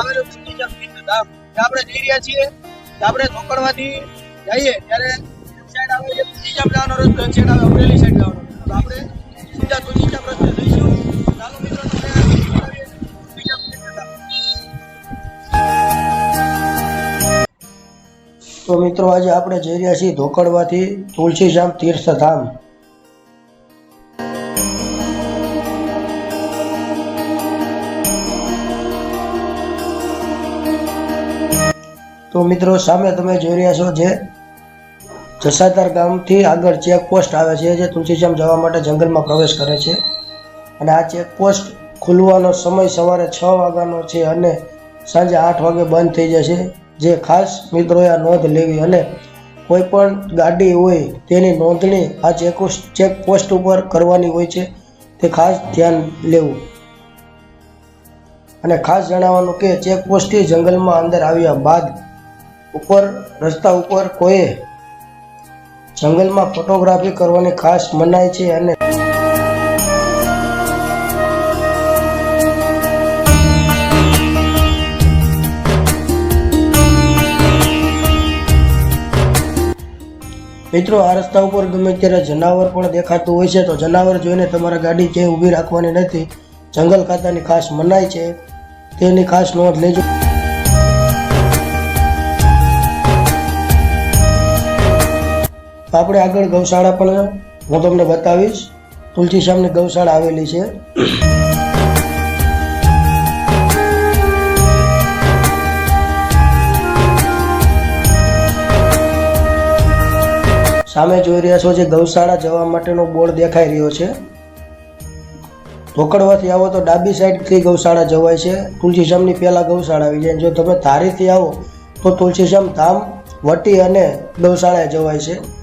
આવેલું તુલસીશ્યામ તીર્થ ધામ ત્યાં આપણે જઈ રહ્યા છીએ આપણે ધોકડવાથી જઈએ, ત્યારે સાઈડ આવે છે તુલસીશ્યામ જવાનો રસ્તો સાઈડ આવે અમરેલી સાઈડ જવાનો. તો આપણે સીધા તુલસીશ્યામ રસ્તે જઈશું મિત્રો ધામ. તો મિત્રો, આજે આપણે જઈ રહ્યા છીએ ધોકડવાથી તુલસીજામ તીર્થધામ. તો મિત્રો, સામે તમે જોઈ રહ્યા છો જે જસાદાર ગામથી આગળ ચેકપોસ્ટ આવે છે, જે તુલસીશ્યામ જવા માટે જંગલમાં પ્રવેશ કરે છે. અને આ ચેકપોસ્ટ ખુલવાનો સમય સવારે છ વાગ્યાનો છે અને સાંજે આઠ વાગે બંધ થઈ જશે. જે ખાસ મિત્રોએ આ નોંધ લેવી અને કોઈ પણ ગાડી હોય તેની નોંધણી આ ચેકપોસ્ટ ચેકપોસ્ટ ઉપર કરવાની હોય છે, તે ખાસ ધ્યાન લેવું. અને ખાસ જણાવવાનું કે ચેકપોસ્ટથી જંગલમાં અંદર આવ્યા બાદ ઉપર, રસ્તા ઉપર કોઈએ જંગલમાં ફોટોગ્રાફી કરવાની ખાસ મનાય છે અને મિત્રો, આ રસ્તા ઉપર ગમે ત્યારે જનાવર પણ દેખાતું હોય છે, તો જનાવર જોઈને તમારે ગાડી ક્યાંય ઊભી રાખવાની નથી. જંગલ ખાતાની ખાસ મનાય છે. તેની ખાસ નોંધ લેજો. આપણે આગળ ગૌશાળા પણ હું તમને બતાવીશ. તુલસીશ્યામની ગૌશાળા આવેલી છે. સામે જોઈ રહ્યા છો જે ગૌશાળા જવા માટેનો બોર્ડ દેખાઈ રહ્યો છે. ઢોકળવાથી આવો તો ડાબી સાઈડથી ગૌશાળા જવાય છે. તુલસીશ્યામની પહેલાં ગૌશાળા આવી જાય. જો તમે ધારીથી આવો તો તુલસીશ્યામ ધામ, વટી અને ગૌશાળાએ જવાય છે.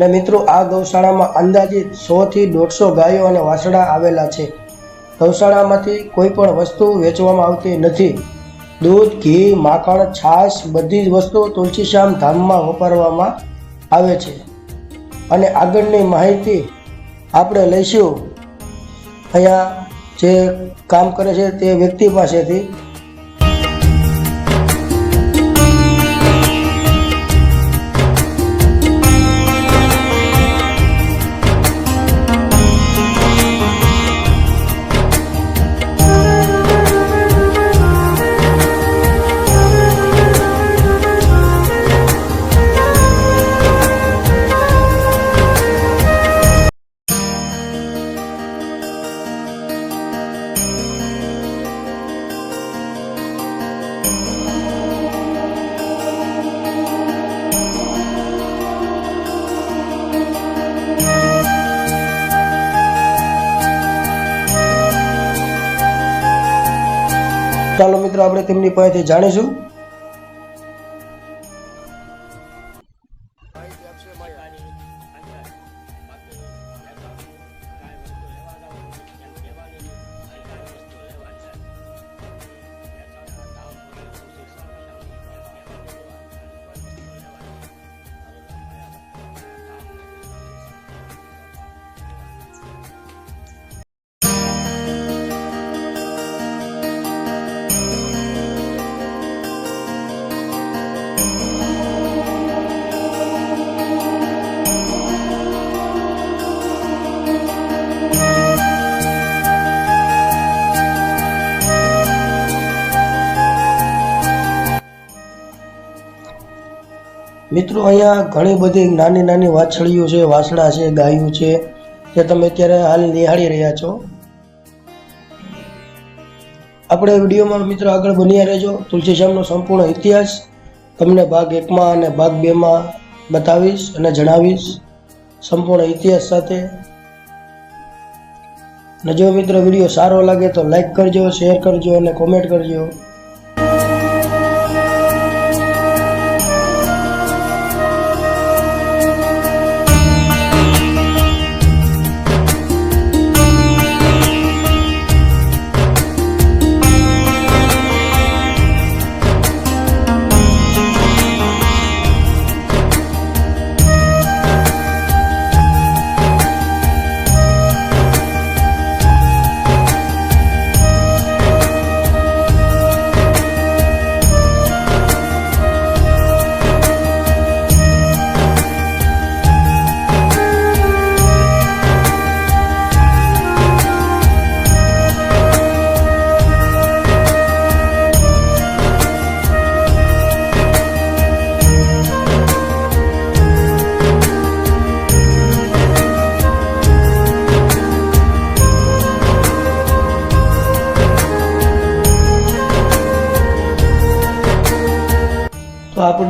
ને મિત્રો, આ ગૌશાળામાં અંદાજિત સોથી દોઢસો ગાયો અને વાસડા આવેલા છે. ગૌશાળામાંથી કોઈ પણ વસ્તુ વેચવામાં આવતી નથી. દૂધ, ઘી, માખણ, છાશ, બધી જ વસ્તુ તુલસીશ્યામ ધામમાં વાપરવામાં આવે છે. અને આગળની માહિતી આપણે લઈશું. અહીંયા જે કામ કરે છે તે વ્યક્તિ પાસેથી. ચાલો મિત્રો આપણે તેમની પાસેથી જાણીશું. મિત્રો, અહીંયા ઘણી બધી નાની નાની વાછળીઓ છે વાસડા છે, ગાયું છે, જે તમે અત્યારે હાલ નિહાળી રહ્યા છો. આપણે વિડીયોમાં મિત્રો આગળ બન્યા રહેજો. તુલસીશ્યામનો સંપૂર્ણ ઇતિહાસ તમને ભાગ એકમાં અને ભાગ બેમાં બતાવીશ અને જણાવીશ. સંપૂર્ણ ઇતિહાસ સાથે. અને જો મિત્રો વીડિયો સારો લાગે તો લાઈક કરજો, શેર કરજો અને કોમેન્ટ કરજો.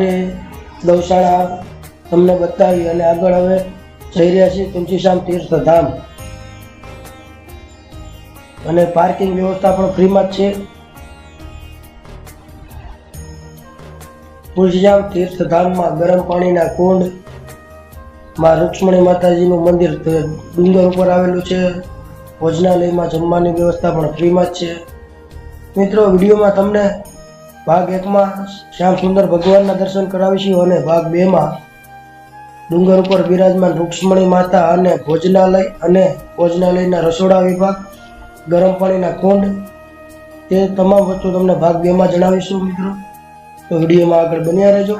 આપણે ગૌશાળા તમને બતાવી અને આગળ હવે જઈ રહ્યા છીએ તુલસીશ્યામ તીર્થધામ. અને પાર્કિંગ વ્યવસ્થા પણ ફ્રીમાં જ છે. તુલસીશ્યામ તીર્થધામમાં ગરમ પાણીના કુંડ, માં રૂક્ષ્મણી માતાજીનું મંદિર ડુંગર ઉપર આવેલું છે. ભોજનાલયમાં જમવાની વ્યવસ્થા પણ ફ્રીમાં જ છે. મિત્રો, વિડીયોમાં તમને ભાગ એકમાં શ્યામ સુંદર ભગવાનના દર્શન કરાવીશું અને ભાગ બેમાં ડુંગર ઉપર બિરાજમાન રૂક્ષ્મણી માતા અને ભોજનાલય અને ભોજનાલયના રસોડા વિભાગ, ગરમ પાણીના કુંડ, તે તમામ વસ્તુ તમને ભાગ બેમાં જણાવીશું મિત્રો. તો વિડીયોમાં આગળ બન્યા રહેજો.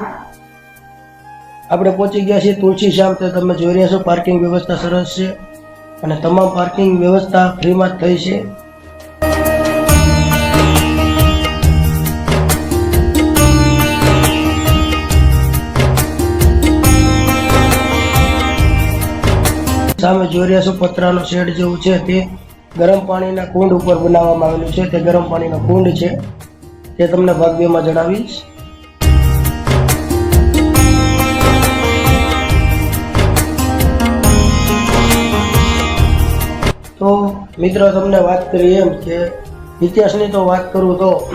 આપણે પહોંચી ગયા છીએ તુલસી શ્યામ, તે તમે જોઈ રહ્યા છો પાર્કિંગ વ્યવસ્થા સરસ છે અને તમામ પાર્કિંગ વ્યવસ્થા ફ્રીમાં જ થઈ છે. સામે જોઈ પતરાનો શેડ જેવું છે તે. ગરમ પાણીના કુંડ ઉપર બનાવવામાં આવેલું છે, તે ગરમ પાણીનો કુંડ છે. તે તમને ભાગ જણાવીશ. તો મિત્રો, તમને વાત કરી એમ કે ઇતિહાસની તો વાત કરું તો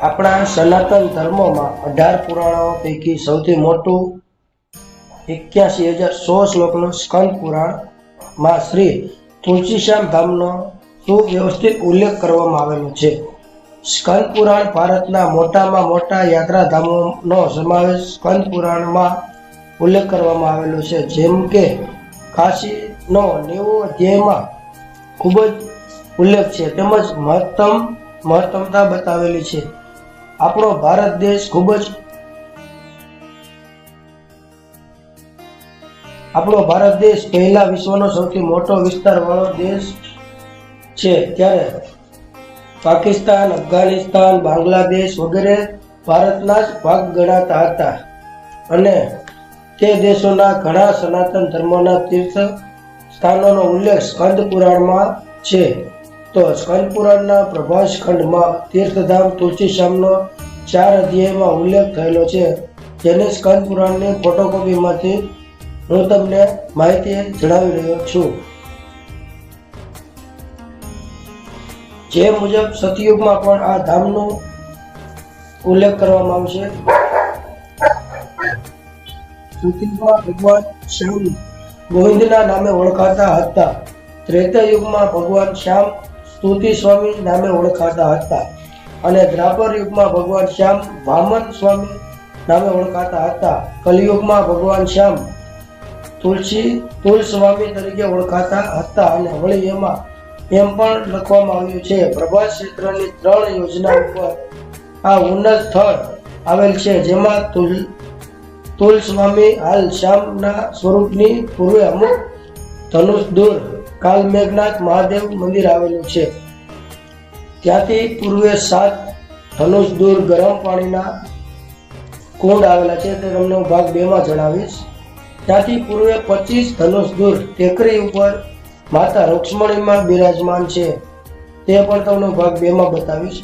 આપણા સનાતન ધર્મમાં અઢાર પુરાણો પૈકી સૌથી મોટું એક્યાસી હજાર સો શ્લોકનું સ્કંદ પુરાણમાં શ્રી તુલસીશ્યામ ધામનો સુવ્યવસ્થિત ઉલ્લેખ કરવામાં આવેલો છે. સ્કંદ પુરાણ ભારતના મોટામાં મોટા યાત્રાધામોનો સમાવેશ સ્કંદ પુરાણમાં ઉલ્લેખ કરવામાં આવેલો છે. જેમ કે કાશીનો નેવો અધ્યાયમાં ખૂબ જ ઉલ્લેખ છે. તેમજ મહત્તમ મહત્તમતા બતાવેલી છે. આપણો ભારત દેશ ખૂબ જ આપણો ભારત દેશ પહેલા વિશ્વનો સૌથી મોટો વિસ્તાર વાળો દેશ છે. ત્યારે પાકિસ્તાન, અફઘાનિસ્તાન, બાંગ્લાદેશ વગેરે ભારતના જ ભાગ ગણાતા હતા. અને તે દેશોના ઘણા સનાતન ધર્મોના તીર્થ સ્થાનોનો ઉલ્લેખ સ્કંદ પુરાણમાં છે. તો સ્કંદ પુરાણના પ્રભાસ ખંડમાં તીર્થધામ તુલસીશ્યામનો ચાર અધ્યાયમાં ઉલ્લેખ થયેલો છે. જેને સ્કંદ પુરાણની ફોટોકોપીમાંથી હું તમને માહિતી જણાવી રહ્યો છું. જે મુજબ સતયુગમાં પણ આ ધામનો ઉલ્લેખ કરવામાં આવશે. ભગવાન શ્યામ ગોવિંદના નામે ઓળખાતા હતા. ત્રેતા યુગમાં ભગવાન શ્યામ સ્તુતિ સ્વામી નામે ઓળખાતા હતા અને દ્રાપર યુગમાં ભગવાન શ્યામ વામન સ્વામી નામે ઓળખાતા હતા. કલિયુગમાં ભગવાન શ્યામ તુલસી તુલ સ્વામી તરીકે ઓળખાતા હતા અને વળી એમાં એમ પણ લખવામાં આવ્યું છે, પ્રભાસ ક્ષેત્રની ત્રણ યોજના ઉપર આ ઉન્નત સ્થળ આવેલ છે, જેમાં તુલ તુલ સ્વામી હાલ શ્યામના સ્વરૂપની પૂર્વે અમુક ધનુષ દૂર કાલ મહાદેવ મંદિર આવેલું છે. ત્યાંથી પૂર્વે સાત ધનુષ દૂર ગરમ પાણીના કુંડ આવેલા છે, તે તમને હું ભાગ બેમાં જણાવીશ. ત્યાંથી પૂર્વે પચીસ ધનુષ દૂર ટેકરી ઉપર માતા રૂક્ષ્મણીમાં બિરાજમાન છે. તે પણ તમને ભાગ બેમાં બતાવીશ.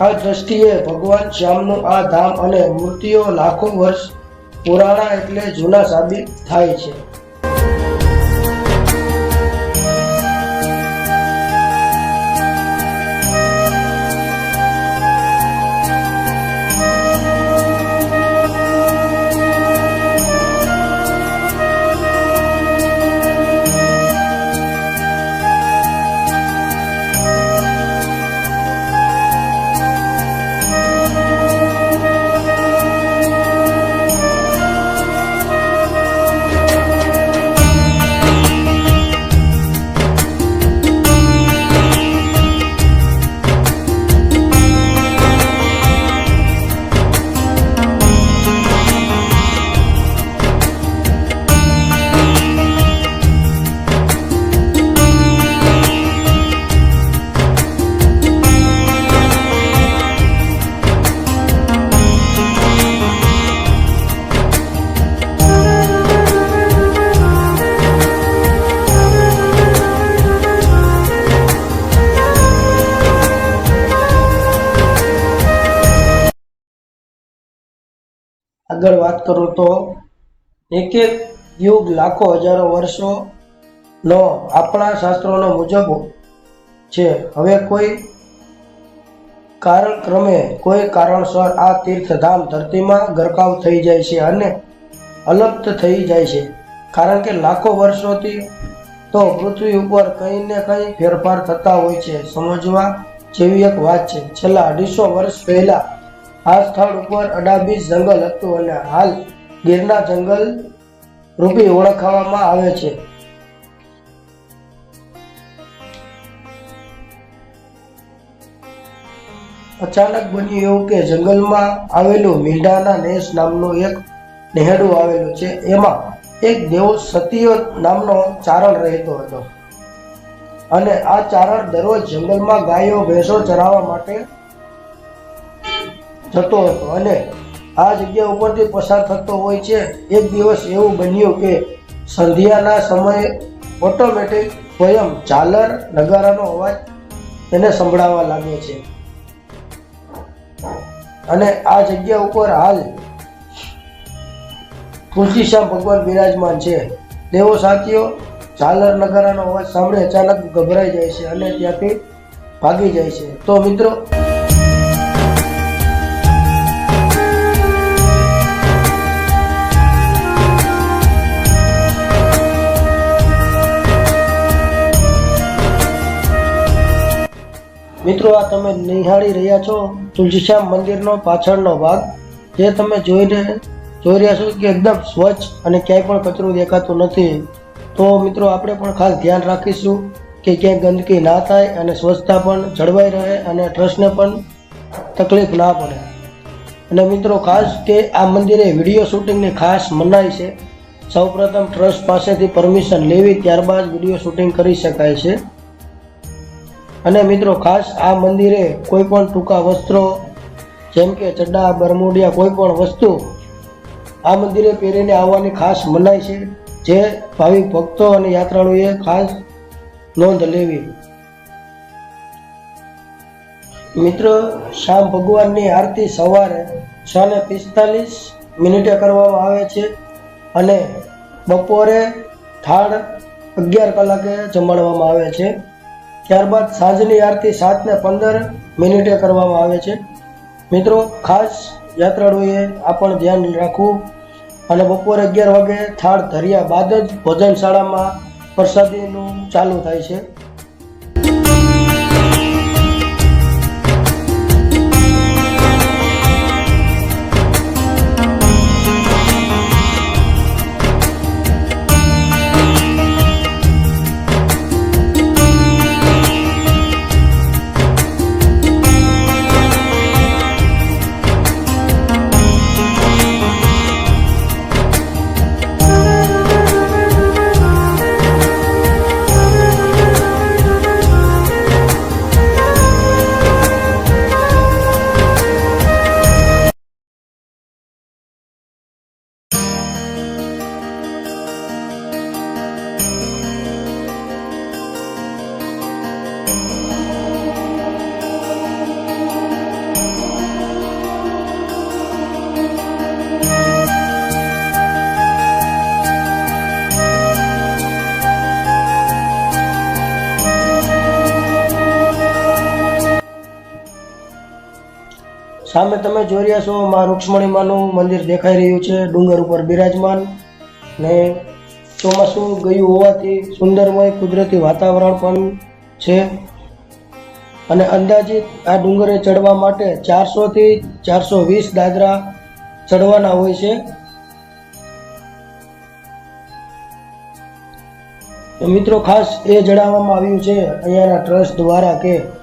આ દ્રષ્ટિએ ભગવાન શ્યામનું આ ધામ અને મૂર્તિઓ લાખો વર્ષ પુરાણા એટલે જૂના સાબિત થાય છે. આગળ વાત કરું તો એક એક યુગ, લાખો, હજારો વર્ષો નો આપણા શાસ્ત્રોનો મુજબ છે. હવે કોઈ કારણ ક્રમે કોઈ કારણસર આ તીર્થધામ ધરતીમાં ગરકાવ થઈ જાય છે અને અલપ્ત થઈ જાય છે. કારણ કે લાખો વર્ષોથી તો પૃથ્વી ઉપર કંઈ ને કંઈ ફેરફાર થતા હોય છે. સમજવા જેવી એક વાત છે. છેલ્લા અઢીસો વર્ષ પહેલા આ સ્થળ ઉપર અડાબી જંગલ હતું અને હાલ ગીરના જંગલ રૂપી ઓળખવામાં આવે છે. અચાનક બન્યું એવું કે જંગલમાં આવેલું મીંઢાના નેસ નામનું એક નેહડું આવેલું છે. એમાં એક દેવો સતીય નામનો ચારણ રહેતો હતો. અને આ ચારણ દરરોજ જંગલમાં ગાયો, ભેંસો ચરાવવા માટે જતો હતો અને આ જગ્યા ઉપરથી પસાર થતો હોય છે. એક દિવસ એવું બન્યું કે સંધ્યાના સમયે ઓટોમેટિક સ્વયં ઝાલર નગારાનો અવાજ એને સંભળાવા લાગે છે. અને આ જગ્યા ઉપર હાલ તુલસીશ્યામ ભગવાન બિરાજમાન છે. તેઓ સાથીઓ, ઝાલર નગારાનો અવાજ સાંભળે અચાનક ગભરાઈ જાય છે અને ત્યાંથી ભાગી જાય છે. તો મિત્રો મિત્રો, આ તમે નિહાળી રહ્યા છો તુલસીશ્યામ મંદિરનો પાછળનો ભાગ, જે તમે જોઈને જોઈ રહ્યા છો કે એકદમ સ્વચ્છ અને ક્યાંય પણ કચરો દેખાતું નથી. તો મિત્રો, આપણે પણ ખાસ ધ્યાન રાખીશું કે ક્યાંય ગંદકી ના થાય અને સ્વચ્છતા પણ જળવાઈ રહે અને ટ્રસ્ટને પણ તકલીફ ના પડે. અને મિત્રો, ખાસ કે આ મંદિરે વીડિયો શૂટિંગની ખાસ મનાઈ છે. સૌપ્રથમ ટ્રસ્ટ પાસેથી પરમિશન લેવી, ત્યારબાદ વીડિયો શૂટિંગ કરી શકાય છે. અને મિત્રો ખાસ આ મંદિરે કોઈ પણ ટૂંકા વસ્ત્રો, જેમ કે ચડ્ડા બરમુડિયા કોઈ પણ વસ્તુ, આ મંદિરે પહેરીને આવવાની ખાસ મનાઈ છે, જે ભાવિક ભક્તો અને યાત્રાળુએ ખાસ નોંધ લેવી. મિત્રો, શ્યામ ભગવાનની આરતી સવારે છ ને પિસ્તાલીસ મિનિટે કરવામાં આવે છે અને બપોરે થાળ અગિયાર કલાકે જમાડવામાં આવે છે. ત્યારબાદ સાંજની આરતી સાત ને પંદર મિનિટે કરવામાં આવે છે. મિત્રો, ખાસ યાત્રાળુએ આ પણ ધ્યાન રાખવું અને બપોરે અગિયાર વાગે થાળ ધર્યા બાદ જ ભોજનશાળામાં પ્રસાદીનું ચાલુ થાય છે. સામે તમે જોઈ રહ્યા છો, મા રૂક્ષ્મણીમાનું મંદિર દેખાઈ રહ્યું છે, ડુંગર ઉપર બિરાજમાન. ને ચોમાસું ગયું હોવાથી સુંદરમય કુદરતી વાતાવરણ પણ છે. અને અંદાજિત આ ડુંગરે ચડવા માટે ચારસોથી ચારસો વીસ દાદરા ચડવાના હોય છે. મિત્રો ખાસ એ જણાવવામાં આવ્યું છે અહીંયાના ટ્રસ્ટ દ્વારા કે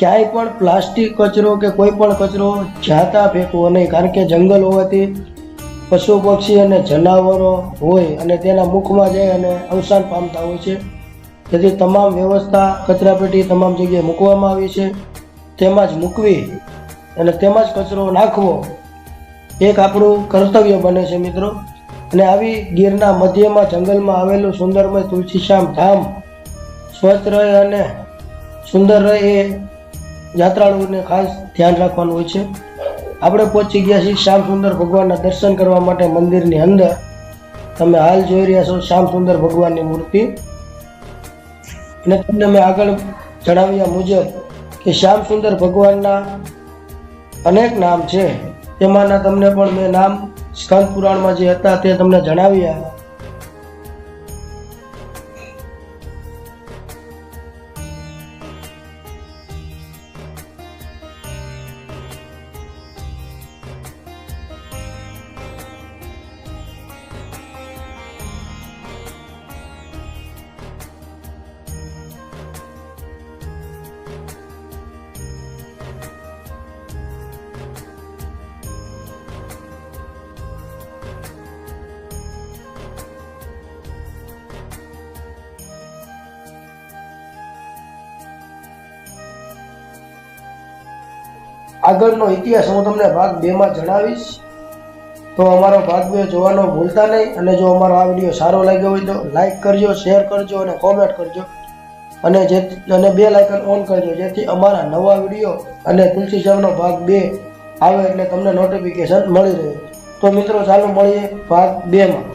ક્યાંય પણ પ્લાસ્ટિક કચરો કે કોઈ પણ કચરો જાતા ફેંકવો નહીં, કારણ કે જંગલ હોવાથી પશુ પક્ષી અને જનાવરો હોય અને તેના મુખમાં જાય અને અવસાન પામતા હોય છે. તેથી તમામ વ્યવસ્થા કચરાપેટી તમામ જગ્યાએ મૂકવામાં આવી છે. તેમાં જ મૂકવી અને તેમાં જ કચરો નાખવો એક આપણું કર્તવ્ય બને છે મિત્રો. અને આવી ગીરના મધ્યમાં જંગલમાં આવેલું સુંદરમય તુલસીશ્યામ ધામ સ્વચ્છ રહે અને સુંદર રહે એ યાત્રાળુઓને ખાસ ધ્યાન રાખવાનું હોય છે. આપણે પહોંચી ગયા છીએ શ્યામ સુંદર ભગવાનના દર્શન કરવા માટે મંદિરની અંદર. તમે હાલ જોઈ રહ્યા છો શ્યામ સુંદર ભગવાનની મૂર્તિ. અને તમને મેં આગળ જણાવ્યા મુજબ કે શ્યામ સુંદર ભગવાનના અનેક નામ છે. તેમાંના તમને પણ મેં નામ સ્કંદ પુરાણમાં જે હતા તે તમને જણાવ્યા. આગળનો ઇતિહાસ હું તમને ભાગ બેમાં જણાવીશ. તો અમારો ભાગ બે જોવાનો ભૂલતા નહીં અને જો અમારો આ વીડિયો સારો લાગ્યો હોય તો લાઇક કરજો, શેર કરજો અને કોમેન્ટ કરજો. અને જે અને બે લાઇકન ઓન કરજો, જેથી અમારા નવા વીડિયો અને તુલસી શ્યામનો ભાગ બે આવે એટલે તમને નોટિફિકેશન મળી રહે. તો મિત્રો, ચાલો મળીએ ભાગ બેમાં.